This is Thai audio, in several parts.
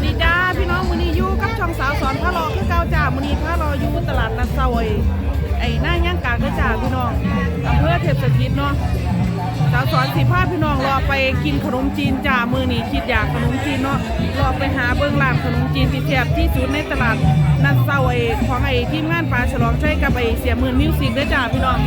สดีจ้าพี่น้องมือนี้ยู่กับช่องสาวสอนพระรอคือเก่าจ้ามือนี้พระรออยู่ตลาดนัดเซอ้ไอ้หน้าย่างกลางก็จ้าพี่น้องอำเภอเทพสถิตเนาะสาวสอนสิพาพี่น้องรอไปกินขนมจีนจ้ามือนี้คิดอยากขนมจีนเนาะรอไปหาเบื้องร้านขนมจีนที่แทบที่สุดในตลาดนัดเซาไอ้ของไอ้ทีมงานปลาฉลองใช้กับไอ้เสียหมื่นมิวสิกด้วยจ้าพี่น้อง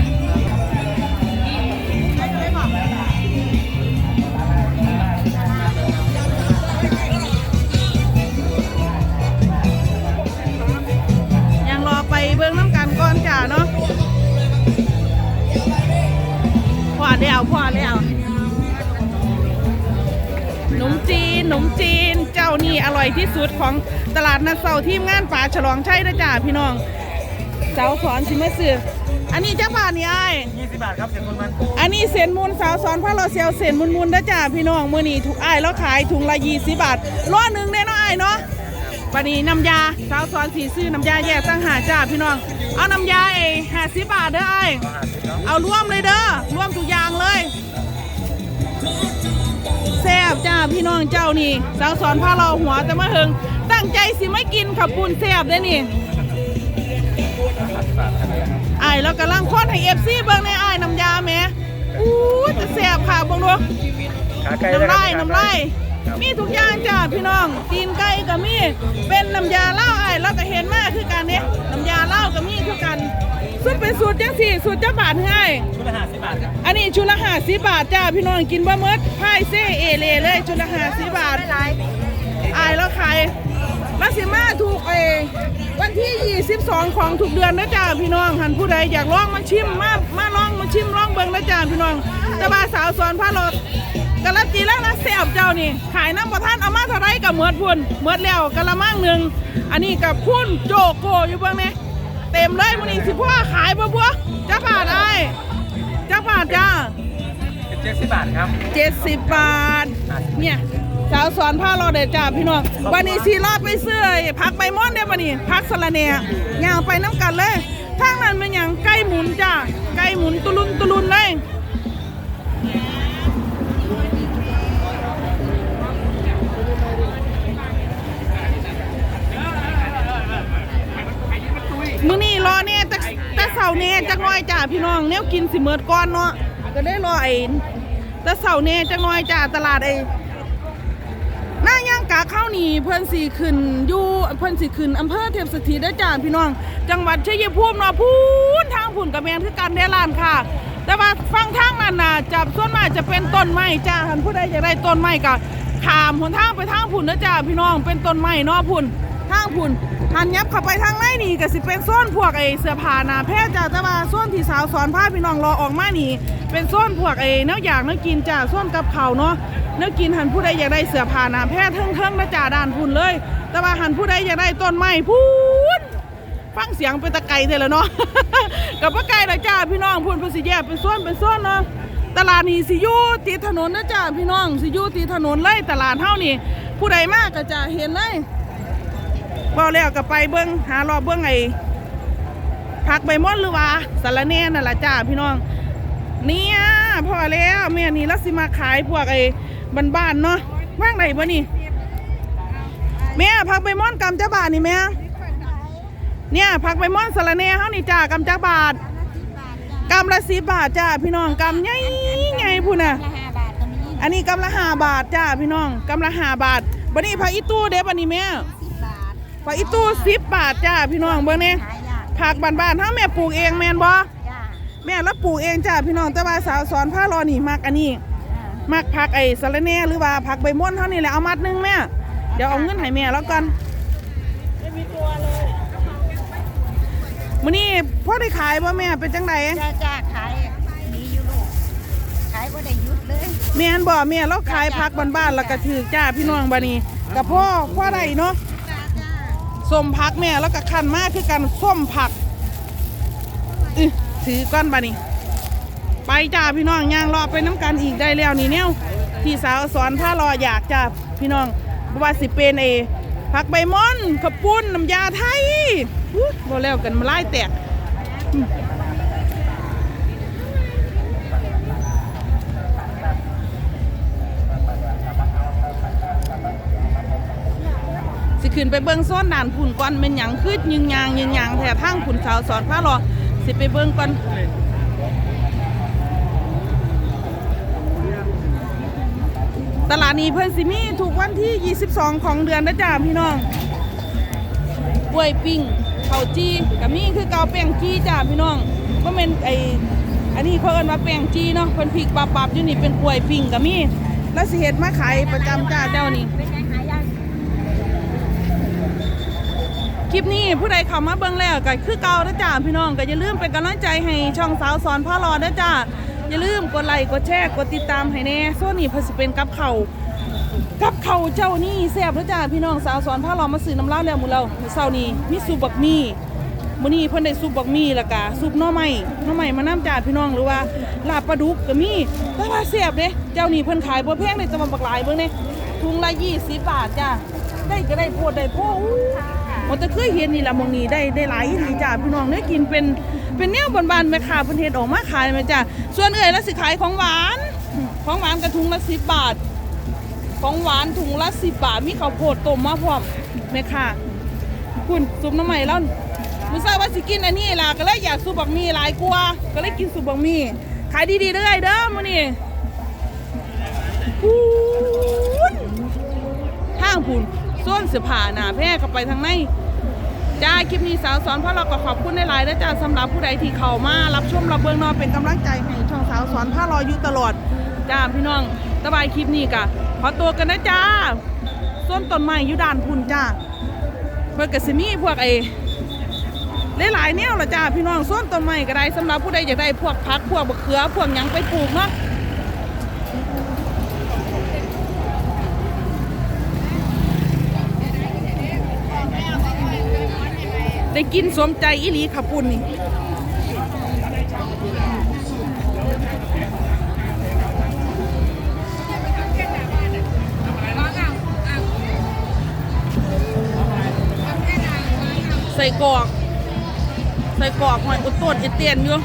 นมจีนหนมจีน เจ้านี่อร่อยที่สุดของตลาดนัดเสาทีมงานป่าฉลองใช่นะจ้าพี่น้องสาวสอนสิมาซื้ออันนี้จ้าบาทนี่ไอ้าย20บาทครับเสียงคนมันอันนี้เศษมูลสาวสอนพระเราเซียวเศษมูลมูลนะจ้าพี่น้องมือนี้ถูกอ้ายแล้วขายถุงละยี่สิบบาทร้อหนึ่งแน่เนาะอ้ายเนาะวันนี้น้ำยาสาวสอนสีซื้อน้ำยาแยกตั้งหากจ้าพี่น้อง เอาน้ำยาเอห้าสิบบาทเด้อไอ้าย50เนาะเอาร่วมเลยเด้อ พี่น้องเจ้านี่สาวสอนพาเราหัวแต่มาเฮงตั้งใจสิไม่กินขับปุนแซ่บได้อนี่50บาทครับไอ้ายแล้วกำลังค้นให้เอฟซีเบิ่งในไอ้ายน้ำยาแหม่อู้ยจะแซ่บค่ะเบิ่งดูขาไก่น้ำลายะครับน้ำลายมีทุกอย่างจ้าพี่น้องตีนไก่ก็มีเป็นน้ำยาเหล้าไอ้ายแล้วก็เห็นมากคือกันเนี่ยน้ำยาเหล้าก็มีคือกัน สุดเป็นสูตรจังสี่สูตรเจ้าบาทให้ ชุดละ50บาทครับอันนี้ชุดละห้าสิบบาทจ้าพี่น้องกินบะเมิดพายเซ่เอเลเลยชุดละห้าสิบบาทอายแล้วขายมาสิมาถูกเอวันที่ 22 ของทุกเดือนนะจ้าพี่น้องหันผู้ใดอยากลองมาชิมมามาลองมาชิมลองเบิ่งนะจ้าพี่น้องแต่ว่าสาวสอนพระรถกะละจีแล้วนะแซ่บเจ้านี่ ขายน้ำประทานเอามาเท่าไรกับเมือดพุ่นเมือดแล้วกะละมังหนึ่งอันนี้กับพุ่นโจโกอยู่เบิ่งเนี่ย เต็มเลยมื้อนี้สิพ่อขายบ่บัวจ้าบาทไอ้ายจ้าบาทจ้าเป็น70บาทครับเจ็ดสิบบาท เนี่ยสาวสอนผ้าเราเด็ดจ้าพี่น้องวันนี้สีรอบไปเสื้อพักใบม่อนเด้อวันนี้พักสละเนียย่างไปน้ำกันเลยทางนั้นเป็นอย่างไก่หมุนจ้าไก่หมุนตุลุนตุลุนเลย มื้อนี้รอเนี่ยแต่แต่เสาเนี่ยจักหน่อยจ้าพี่น้องเนี่ยกินสิเมิดก่อนเนาะก็ได้รอไอ้แต่เสาเนี่ยจักหน่อยจ้าตลาดไอ้หน้าย่างกาเข้านี่เพิ่นสีขึ้นอยู่เพิ่นสีขึ้นอำเภอเทพสถิตได้อจ้าพี่น้อง จังหวัดชัยภูมิเนาะพูนทางผุ่นกระแมนคือกันได้ล้านค่ะ แต่ว่าฟังทางนั้นน่ะจับส่วนมากจะเป็นต้นไม้จ้าท่านผู้ใดอยากได้ต้นไม้ก็ขามหนทางไปทางผุ่นนะจ้าพี่น้องเป็นต้นไม้เนาะผุ่นทางพุ่น หันยับเข้าไปทางในนี่ก็สิเป็นโซนพวกไอเสื้อผ้าหนาแพทย์จ้าแต่ว่าโซนที่สาวสอนผ้าพี่น้องรอออกมานี่ เป็นโซนพวกไอเนื้ออยากเนื้อกินจ้าโซนกับเขาเนาะเนื้อกินหันผู้ใดอยากได้เสื้อผ้าหนาแพทย์เทิงๆนะจ้าด้านพุ่นเลย แต่ว่าหันผู้ใดอยากได้ต้นไม้พุ่นฟังเสียงเป็นตะไกเท่แล้วเนาะกับว่าไกลละจ้าพี่น้องพุ่นเพิ่นสิแยกเป็นโซนเป็นโซนเนาะตลาดนี่สิยูติดถนนนะจ้าพี่น้องสิยูติดถนนเลยตลาดเฮานี่ผู้ใดมากก็จะเห็นเลย เบาแล้วก็ไปเบิ้องหารอบเบิ้องไอ้ผักใบมอนหรือว่าสารแน่นั่นแหละจ้าพี่น้อง เนี่ยพอแล้วแม่นี่ล้วสิมาขายพวกไอ้บ้านๆเนาะว่างไหนบ่นี่แม่ผักใบมอนกำจ้าบาทนี่แม่เนี่ยผักใบมอนสารแน่เฮานี่จ้ากำจ้าบาทกำละสิบบาทจ้าพี่น้องกำใหญ่ใหญ่พูนน่ะอันนี้กำละห้าบาทจ้าพี่น้องกำละห้าบาทบันนี้ผักอีตู้เด้บันนี้แม่ สิบบาทผักอีตู้สิบบาทจ้าพี่น้องเบิ่งนี่หายากผักบ้านๆถ้าแม่ปลูกเองแม่นบ่จ้าแม่แล้วปลูกเองจ้าพี่น้องแต่ว่าสาวสอนผ้ารอนี่มักอันนี้อ่ามักผักไอ้สะระแหน่หรือว่าผักใบม่อนเท่านี้แหละเอามัดหนึงแม่เดี๋ยวเอาเงินให้แม่แล้วกันมื้อนี้พ่อได้ขายบ่แม่เป็นจังไดจ้าจ้าขายดีอยู่ลูกขายก็ได้หยุดเลยแม่นบ่แม่เราขายผักบ้านๆแล้วก็ถือจ้าพี่น้องบัดนี้กับพ่อพ่อได้เนาะจ้าจ้า ส้มผักแม่แล้วก็คันมากคือกันส้มผักอือถือก้อนบานี่ไปจ้าพี่น้องย่างรอไปน้ำกันอีกได้แล้วนี่เนี่ยพี่สาวสอนผ้ารออยากจ้าพี่น้องบว่าสิเป็นเอผักใบม่อนขปุ้นน้ำยาไทยอู้บ่แล้วกันมาไล่แตก ขึ้นไปเบิ่งโซนด่านพุ่นก่อนเป็นหยังคือยิงยางยิงยางแถทางพุ่นสาวสอนพารอสิไปเบิ่งก่อนตลาดนี้เพิ่นสิมีทุกวันที่ 22 ของเดือนนะจ้าพี่น้องกล้วยปิ้งข้าจีกับมี่คือเกาแป้งจีจ้าพี่น้องก็เป็นไออันนี้เขาเอิ้นว่าแป้งจีเนาะเพิ่นพริกปับๆอยู่นี่เป็นกล้วยปิ้งกับมี่แล้วสิเฮ็ดมาขายประจำจ้าเจ้านี่ เป็นยังหายัง คลิปนี้ผู้ใดเข้ามาเบิ่งแล้วก็คือเก่านะจ้าพี่น้องก็อย่าลืมเป็นกำลังใจให้ช่องสาวสอนพ่อรอนะจ้าอย่าลืมกดไลค์กดแชร์กดติดตามให้แน่โซนนี้เพิ่นสิเป็นกับเขาวกับเขาวเจ้านี่แซ่บนะจ้าพี่น้องสาวสอนพ่อรอมาซื้อน้ำลาวแล้วมือเรามื้อเช้านี้มีซุปบักมี่มื้อนี้เพิ่นได้ซุปบักมี่แล้วก็ซุปหน่อไม้หน่อไม้มาน้ำจ้าพี่น้องหรือว่าลาบปลาดุกก็มีแต่ว่าแซ่บเด้เจ้านี่เพิ่นขายบ่แพงเลยแต่ว่าบักหลายเบิ่งเด้ถุงละ20บาทจ้าได้ก็ได้โพดได้โพดอู้ มันจะเคยเห็นนี่ละมองนี้ได้ได้หลายอีหลีจ้าพี่น้องได้กินเป็นเป็นแนวบานๆแม่ค้าเพิ่นเฮ็ดออกมาขายม่จ้าส่วนเอ่ยแล้วสิขายของหวาน ของหวานกระทุงละ10บาท ของหวานถุงละ10บาทมีข้าวโพดต้มมาพร้อมแม่ค้าคุณซุปน้ำใหม่แล้วมื้อเช้าว่าสิกินอันนี้ล่ะก็เลยอยากซุปบักหมี่หลายกว่าก็เลยกินซุปบักหมี่ขายดีๆเด้อยเด้อมื้อนี้คุณทางพุ่น ส่วนเสื้อผ้าหนาแพร่ก็ไปทางในจ้าคลิปนี้สาวสอนพ่อเราก็ขอบคุณในหลายนะจ้าสำหรับผู้ใดที่เข้ามารับชมรับเบื้องนอนเป็นกำลังใจให้ช่องสาวสอนพ่อรออยู่ตลอดจ้าพี่น้องสบายคลิปนี้กะขอตัวกันนะจ้าส้นต้นไม้อยู่ด้านพุ่นจ้าเพื่อกสิมีพวกไอ้หลายๆแนวละจ้าพี่น้องส้นต้นไม้ก็ได้สำหรับผู้ใดอยากได้พวกพักพวกบะเขือพวกยังไปปลูกเนาะ ได้กินสมใจอีหลีขับปุ่นนี่ใส่กรอกใส่กรอกหอยอุดตดอิเตียนอยู่